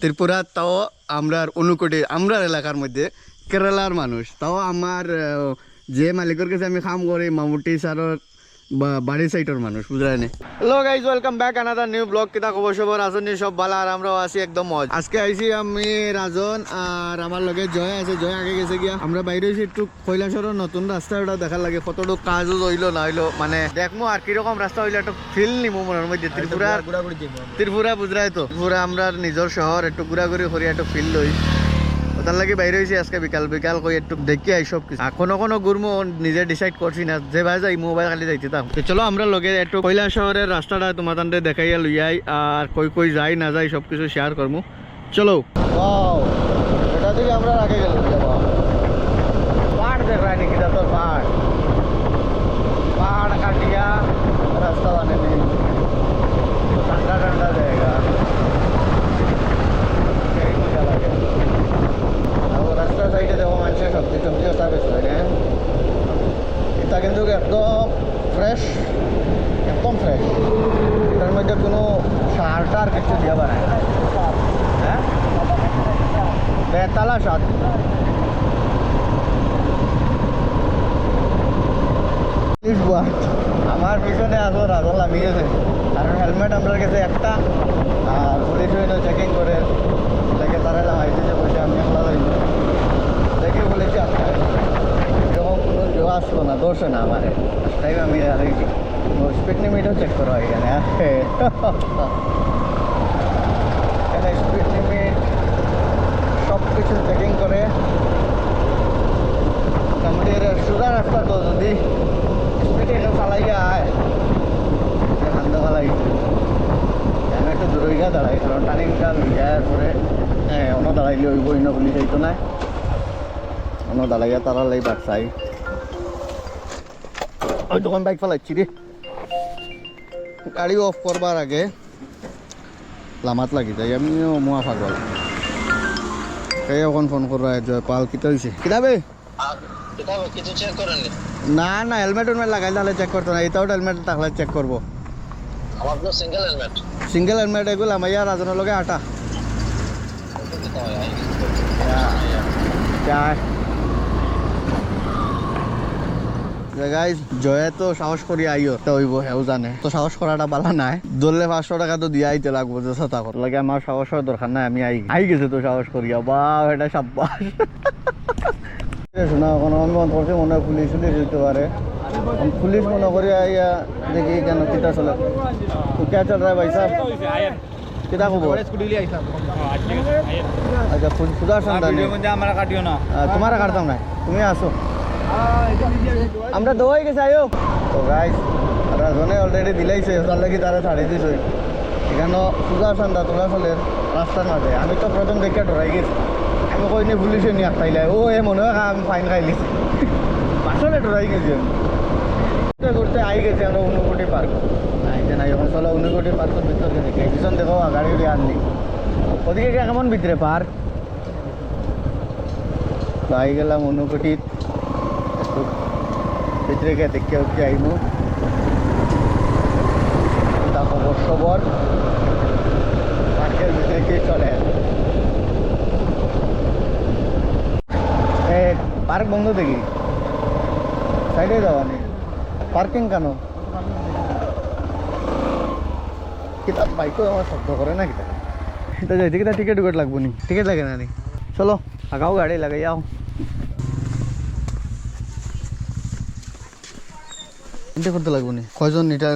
ত্রিপুরা, তাও আমরা অনুকোটি আমরা এলাকার মধ্যে কেরালার মানুষ। তাও আমার যে মালিকের কাছে আমি কাম করি, মামুটি স্যারের বা- বাড়ির সাইটের মানুষ বুঝলেন hello guys welcome back another new blog কিতা খবর সবর আসনি সব ভালো আর আমরাও আছি একদম মজ। আজকে আইছি আমি রাজন আর আমার লগে জয় আছে জয় আগে গেছে গিয়া। আমরা বাইরে হয়েছি একটু কৈলাসরের নতুন রাস্তা ওটা দেখার লাগে কতটুকু কাজও হইল না হইল মানে দেখমু আর কীরকম রাস্তা হইল একটু ফিল নিমু মনের মধ্যে ত্রিপুরার ত্রিপুরা বুঝরাই তো ত্রিপুরা আমরা নিজের শহর একটু ঘুরাঘুরি করি একটু ফিল লই। ওটার লাগে বাইরে হয়েছি আজকে বিকাল বিকাল কই একটু দেখি আই সব কিছু। এখনও কোনো ঘুরমো নিজে ডিসাইড করছি না। যে ভাই যাই মোবাইল খালি যাইতে তাম তো চলো আমরা লগে একটু কয়লা শহরের রাস্তাটা তোমার তান্ডে দেখাইয়া লইয়াই আর কই কই যাই, না যাই, সব কিছু শেয়ার করব চলো। এটা থেকে আমরা আগে গেল পাহাড় দেখ কিটা তোর পাহাড়? পাহাড় কাটিয়া রাস্তা বানানি ঠান্ডা ঠান্ডা জায়গা সেই মজা লাগে আর রাস্তার সাইডে দেখো মানুষের সবজি সবজি ওটা বেশি লাগে এটা কিন্তু একদম ফ্রেশ একদম ফ্রেশ এটার মধ্যে কোনো সার টার কিছু দিয়ে বানায়। হ্যাঁ? বেতালা স্বাদ আমার পিছনে আসো রাজন লামি কারণ হেলমেট আমার কাছে একটা, আর পুলিশ হইল চেকিং করে। তারা লাগাইছে যে বসে, আমি একলা দেখে বলেছি কোনো আসলো না, দোষে না আমার। তাই আমি আর স্পিড লিমিটও চেক করো এখানে এখানে স্পিড লিমিট সব কিছু চেকিং করে মোটামুটি সোজা রাস্তা তো যদি স্পিডে এটা চালাইয়া আয় ঠান্ডা চালাই আমি একটু দূরে গিয়ে দাঁড়াই, কারণ টার্নিংটা যাওয়ার পরে হ্যাঁ অন্য দাঁড়াইলে ওই বই না পুলিশ আইতো না অন্য দাঁড়াইয়া তারা লাই বাদ চাই। ওই দোকান বাইক ফেলাচ্ছি রে। গাড়ি অফ করবার আগে লামাত লাগি যাই আমিও মোয়া পাগল। সেই এখন ফোন করবা জয় পাল কিতা হয়েছে কিতাবে না না হেলমেট হেলমেট লাগাই তাহলে চেক করতো না এটাও হেলমেট থাকলে চেক করব। সিঙ্গেল হেলমেট সিঙ্গেল হেলমেট এগুলো আমার ইয়ার রাজনের লগে আটা। গাইজ জয়ে তো সাহস করি আইও তো হইব হেও জানে। তো সাহস করাটা বালা নাই। ধরলে পাঁচশো টাকা তো দিয়ে আইতে লাগবো যে কর লাগে আমার সাহসের দরকার নাই আমি আই আই গেছে তো সাহস করিয়া বা এটা সাব্বাস। শোনা এখন আমি মনে করছি মনে হয় পুলিশ উলিশ হইতে পারে। আমি পুলিশ মনে করি আইয়া দেখি কেন কিতা চলে। কে চল রে ভাই সাহেব কিতা খবর আচ্ছা তোমার কাটতাম না তুমি আসো আমরা দোয়াই গেছে আয়ো তো গাইস রাজনে অলরেডি দিলাইছে, তার লাগি তারা ছাড়ি দিছে। এখানে সুদর্শন দা তোলা ফলের রাস্তার মাঝে। আমি তো প্রথম দেখে ডরাই গেছি। আমি কই নি পুলিশে নিয়ে খাইলাই ও, এ মনে হয় আমি ফাইন খাইলি আসলে ডরাই গেছি আমি। ঘুরতে আই গেছে আমরা উনকোটি পার্ক। আইতে নাই, এখন চলো উনকোটি পার্কের ভিতরে দেখে পিছন দেখো গাড়ি উড়ে আনলি। ওদিকে কেমন ভিতরে পার্ক আই গেলাম উনকোটির ভিতরে গিয়ে দেখে উঠে আইমু। তা খবর সবর পার্কের ভিতরে কি চলে। পার্ক বন্ধ দেখি। সাইডে যাওয়া নেই। পার্কিং কেন? কিতাব বাইকও আমার শব্দ করে না কিতা? এটা যাইতে কিতা টিকিট উকেট লাগবো নি। টিকিট লাগে না নি চলো আগাও গাড়ি লাগাই যাও এটা করতে লাগবো নি। কয়জন? এটা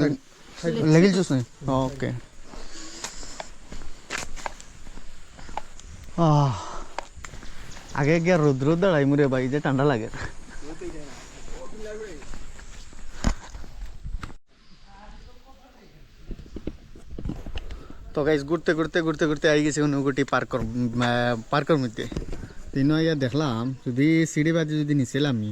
লেগিলছিস নি? ওকে। আগে গিয়ে রোদ রোদ দাঁড়াই মুরে ভাই, যে ঠান্ডা লাগে। তো গাইজ ঘুরতে ঘুরতে ঘুরতে ঘুরতে আই গেছে অনুগুটি পার্কর পার্কের মধ্যে। তিন ইয়া দেখলাম, যদি সিঁড়ি বাজে যদি নিছিলাম আমি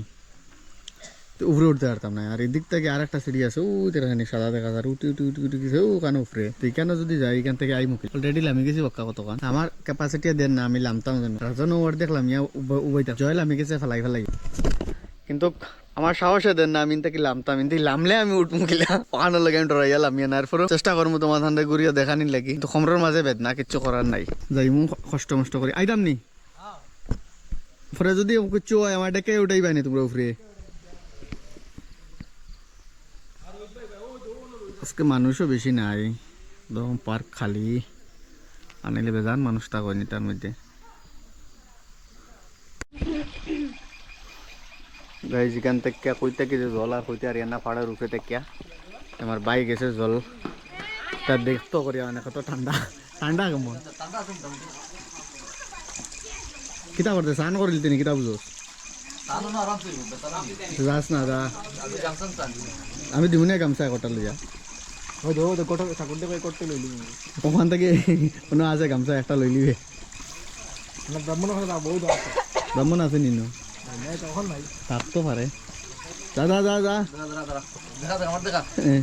উপরে উঠতে পারতাম না। আর এদিক থেকে আর একটা সিঁড়ি আছে ও তেরাখানি সাদা দেখা যায় উঠি উঠি উঠি উঠি গেছে ও কানে উপরে। তো এখানে যদি যাই এখান থেকে আই মুখে। অলরেডি লামি গেছি বক্কা কতক্ষণ আমার ক্যাপাসিটি দেন না আমি লামতাম যেন। রাজন ওর দেখলাম ইয়া উবাইতাম। জয় লামি গেছে ফেলাই ফেলাই। কিন্তু আমার সাহসে দেন না আমি ইনতে কি লামতাম? ইনতে লামলে আমি উঠমু কিলা ওখানে লাগে আমি ডরাইয়া লামিয়া না এরপরও চেষ্টা করব তোমার ধান্দা ঘুরিয়া দেখানি লাগি। তো খমরের মাঝে বেদনা কিচ্ছু করার নাই। যাই মু কষ্ট মষ্ট করি। আইতাম নি? পরে যদি কিচ্ছু হয় আমার ডেকে উঠাই পাইনি তোমরা উপরে। আজকে মানুষও বেশি নাই। একদম পার্ক খালি। আনিলে বেজান মানুষ থাকনি তার মধ্যে। গাই যেখান থেকে কই থেকে যে জল আর কইতে আর না পাড়ার উপরে থেকে। আমার বাইক এসে জল। তা দেখতো করি মানে কত ঠান্ডা। ঠান্ডা কেমন? কিতা করতে? স্নান করিল তিনি কিতা বুঝো যাস না যা। আমি দিব না গামছা কটা লইয়া ওখান থেকে কোনো আছে গামছা একটা লই লিবে ব্রাহ্মণ আছে নিনো থাকতো পারে যা যা যা যা এ,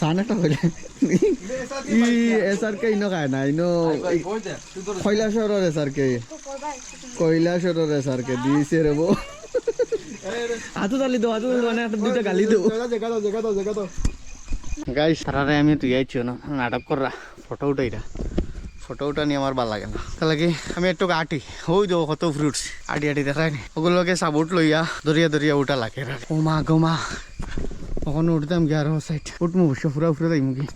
চান একটা কইলে ই এসার কে ইনো খায় না ইনো কৈলাসরের এসার কে কৈলাসরের এসার কে দিছে রে বো হাতু তালি দো হাতু মানে একটা দুইটা গালি দো গাইস তারারে আমি তুই আইছি না। নাটক কররা ফটো উঠাইরা। ফটো উঠা নিয়ে আমার ভালো লাগে না। তাহলে কি আমি একটু আটি ওই দো কত ফ্রুটস আটি আটি দেখাই নি। ওগুলোকে সাবুট লইয়া দরিয়া দরিয়া উঠা লাগে রে। ও মা গো মা। কখনো উঠতাম কি আরও সাইড উঠমু বসে, ফুরা ফুরে যাই মুখি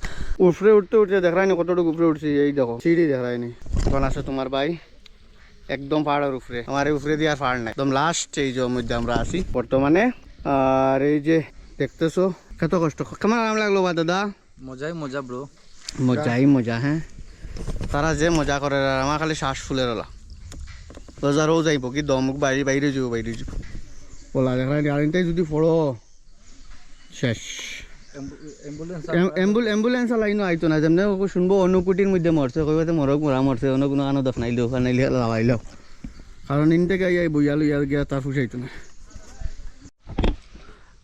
উপরে উঠতে উঠতে দেখাই নি কতটুকু উপরে উঠছি, এই দেখো, সিঁড়ি দেখাই নি। এখন আছে তোমার ভাই, একদম পাহাড়ের উপরে। আমার উপরে দিয়ে আর পাহাড় নাই। একদম লাস্ট এই যে মধ্যে আমরা আছি। বর্তমানে, আর এই যে দেখতেছো কত কষ্ট কেমন আরাম লাগল বা দাদা? মজাই মজা ব্রো মজাই মজা হ্যাঁ? তারা যে মজা করে আর আমার খালি শ্বাস ফুলের ওলা রোজারও যাইব কি দমুক বাইরে বাইরে যাব বাইরে যাব ওলা দেখা এটাই যদি পড়ো শেষ। অ্যাম্বুলেন্স এম্বুলেন্স লাইনও আইতো না যেমন শুনব অনুকুটির মধ্যে মরছে কইবাতে মরক মরা মরছে অন্য কোনো আনো দফনাইলো ফানাইলে লাগাইলো কারণ ইন থেকে ইয়া বইয়া লইয়া গিয়া তার ফুসাইতো না।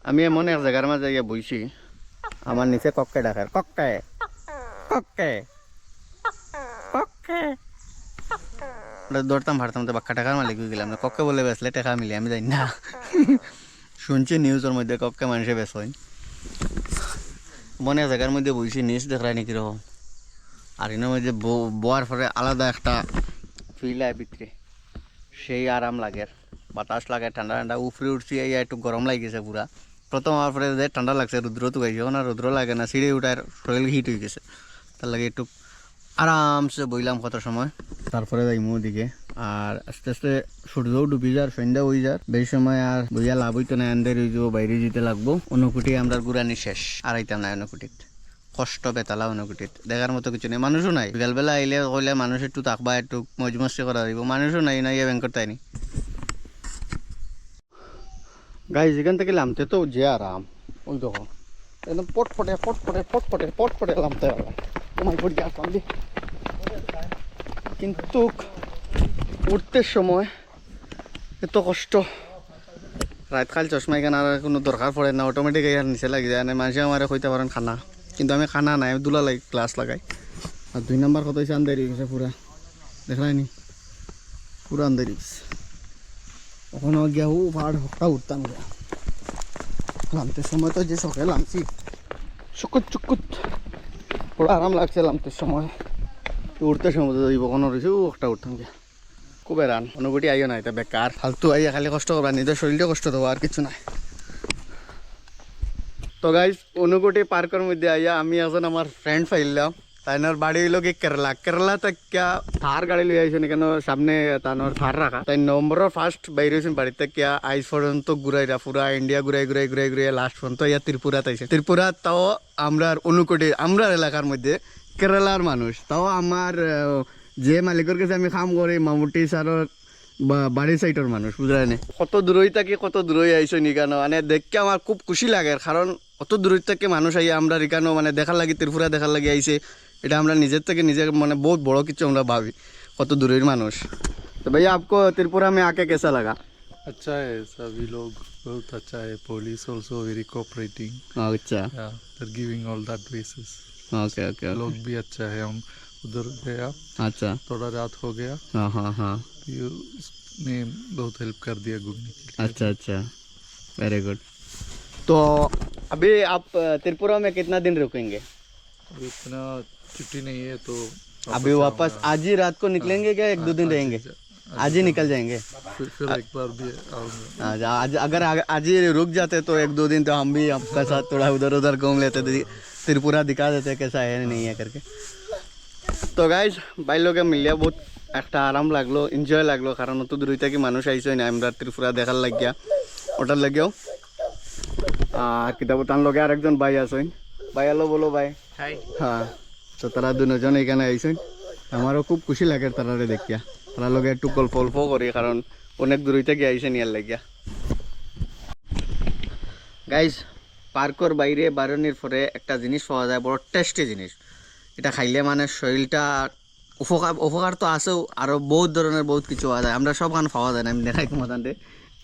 আমি এমন এক জায়গার মাঝে গিয়া বইছি আমার নিচে কক্কে ডাকার কক্কে কক্কে কক্কে। দৌড়তাম ভাড়তাম তো বাক্কা টাকার মালিক হয়ে গেলাম না কক্কে বলে বেসলে টাকা মিলে, আমি জানি না। শুনছি নিউজের মধ্যে কক্কে মানুষে বেস হয় মনে জায়গার মধ্যে বইছি, নিউজ দেখায় নাকি রকম আর এর মধ্যে বোয়ার পরে আলাদা একটা ফিল আয় ভিতরে সেই আরাম লাগে, বাতাস লাগে ঠান্ডা ঠান্ডা উফরে উঠছি, এই একটু গরম লাগিয়েছে পুরা প্রথম আমার পরে যে ঠান্ডা লাগছে রুদ্র তো গাইছে না রুদ্র লাগে না সিঁড়ি উঠার শরীর হিট হয়ে গেছে। তার লাগে একটু আরামসে বইলাম কত সময়। তারপরে যাই দিকে আর আস্তে আস্তে সূর্যও ডুবি যার সন্ধ্যা হয়ে যার। বেশি সময় আর বইয়া লাভ হইতো না আন্দের হয়ে যাব, বাইরে যেতে লাগবো। অনুকুটি আমরা গুড়ানি শেষ। আর আইতাম না অনুকুটিত। কষ্ট বেতালা অনুকুটিত। দেখার মতো কিছু নেই। মানুষও নাই। বিকালবেলা আইলে কইলে মানুষ একটু তাকবা, একটু মজ মস্তি করা দিব মানুষও নাই না ইয়ে ব্যাংকর তাইনি। গাই যেখান থেকে লামতে তো যে আরাম। ওই দেখো। একদম পট পটে পট পটে পট পটে পট পটে লামতে হবে। তোমায় পড়ে যা কান্দি কিন্তু উঠতে সময় এত কষ্ট। রাত খাল চশমা এখানে আর কোনো দরকার পড়ে না। অটোমেটিক আর নিচে লাগি যায় না। মানুষে আমার কইতে পারেন খানা। কিন্তু আমি খানা নাই দুলা লাগে ক্লাস লাগাই। আর দুই নাম্বার কত হয়েছে আন্দারি গেছে পুরা। দেখলাই নি পুরা আন্দারি গেছে ওখানে গিয়া ও পাহাড় হকটা উঠতাম গিয়া। নামতে সময় তো যে সকালে নামছি চুকুত চুকুত। পুরো আরাম লাগছে নামতে সময়। উঠতে সময় তো কোনো রয়েছে ও একটা উঠতাম গিয়া। খুব এরান অনুভূতি আইও না এটা বেকার। ফালতু আইয়া খালি কষ্ট করবা নিজের শরীরটা কষ্ট দেবো আর কিছু নাই। তো গাইজ অনুকুটি পার্কের মধ্যে আইয়া আমি এখন আমার ফ্রেন্ড ফাইলাম তাইনার বাড়ি হইল কি কেরালা কেরালা থেকে থার গাড়ি লই আইসেন কেন সামনে তানোর থার রাখা তাই নভেম্বরের ফার্স্ট বাইরে হয়েছেন বাড়িতে কিয়া আইস পর্যন্ত ঘুরাইরা পুরা ইন্ডিয়া ঘুরাই ঘুরাই ঘুরাই ঘুরাই লাস্ট পর্যন্ত ইয়া ত্রিপুরা তাইছে ত্রিপুরা তাও আমরা অনুকুটি আমরা এলাকার মধ্যে কেরালার মানুষ তাও আমার যে মালিকের কাছে আমি কাম করি মামুটি স্যারের বা- বাড়ির সাইডের মানুষ বুঝলেন কত দূরই থাকি, কত দূরই আইসো নিকানো মানে দেখতে আমার খুব খুশি লাগে কারণ অত দূর থেকে মানুষ আইয়া আমরা রিকানো মানে দেখার লাগি ত্রিপুরা দেখার লাগি আইছে এটা আমরা নিজের থেকে নিজে মানে বহুত বড় কিছু আমরা ভাবি কত দূরের মানুষ তো ভাইয়া আপকো त्रिपुरा में आके कैसा लगा अच्छा है सभी लोग बहुत अच्छा है पुलिस ऑल्सो वेरी कोऑपरेटिंग अच्छा there giving all that basis okay okay लोग भी अच्छा है हम उधर गया अच्छा थोड़ा रात हो गया हाँ हाँ हाँ ये उसने बहुत हेल्प कर दिया घूमने के लिए अच्छा अच्छा वेरी गुड तो अभी आप अ, त्रिपुरा में कितना दिन रुकेंगे अभी इतना छुट्टी नहीं है तो अभी वापस आज ही रात को निकलेंगे क्या एक दो दिन रहेंगे आज ही निकल जाएंगे फिर फिर एक बार भी आऊँगा आज आज अगर आ- आज ही रुक जाते तो एक दो दिन तो हम भी आपका साथ थोड़ा उधर उधर घूम लेते थे त्रिपुरा दिखा देते कैसा है नहीं है करके তো গাইজ বাইলোকে মিলিয়া বহুত একটা আরাম লাগলো এনজয় লাগলো কারণ অত দূর থেকে মানুষ আইসে না আমরা ত্রিপুরা দেখার লাগিয়া ওটার লাগেও আর কিতাব তার লগে আরেকজন ভাই আছেন ভাই আলো বলো ভাই হাই হ্যাঁ তো তারা দুজন এখানে আইসেন আমারও খুব খুশি লাগে তারারে দেখিয়া। তারা লগে একটু গল্প অল্প করি, কারণ অনেক দূর থেকে আইসেন ইয়ার লাগিয়া। গাইজ পার্কর বাইরে বারণের পরে একটা জিনিস পাওয়া যায়, বড় টেস্টি জিনিস। এটা খাইলে মানে শরীরটা উপকার উপকার তো আছেও আরও বহুত ধরনের বহুত কিছু পাওয়া যায়। আমরা সব পাওয়া যায় না আমি দেখাই তোমার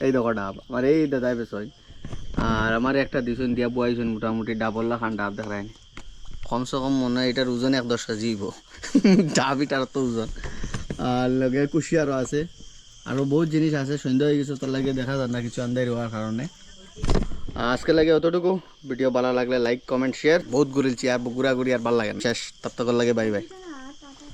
এই দেখো ডাব, আমার এই দাদাই বেশ আর আমার একটা দিছুন দিয়া বয়াইছুন মোটামুটি ডাবল্লা খান ডাব দেখায় কমসে কম মনে হয় এটার ওজন এক দশটা জীব হইব। ডাব এটার তো ওজন। আর লগে কুশিয়ারও আছে। আরও বহুত জিনিস আছে সন্ধ্যা হয়ে গেছে, তোর লাগে দেখা যায় না, কিছু আন্দাই হওয়ার কারণে। আজকে লাগে অতটুকু। ভিডিও ভালো লাগলে লাইক কমেন্ট শেয়ার বহুত ঘুরেছি, আর ঘুরাঘুরি আর ভালো লাগে শেষ শেষ। তত্ত্বকর লাগে বাই বাই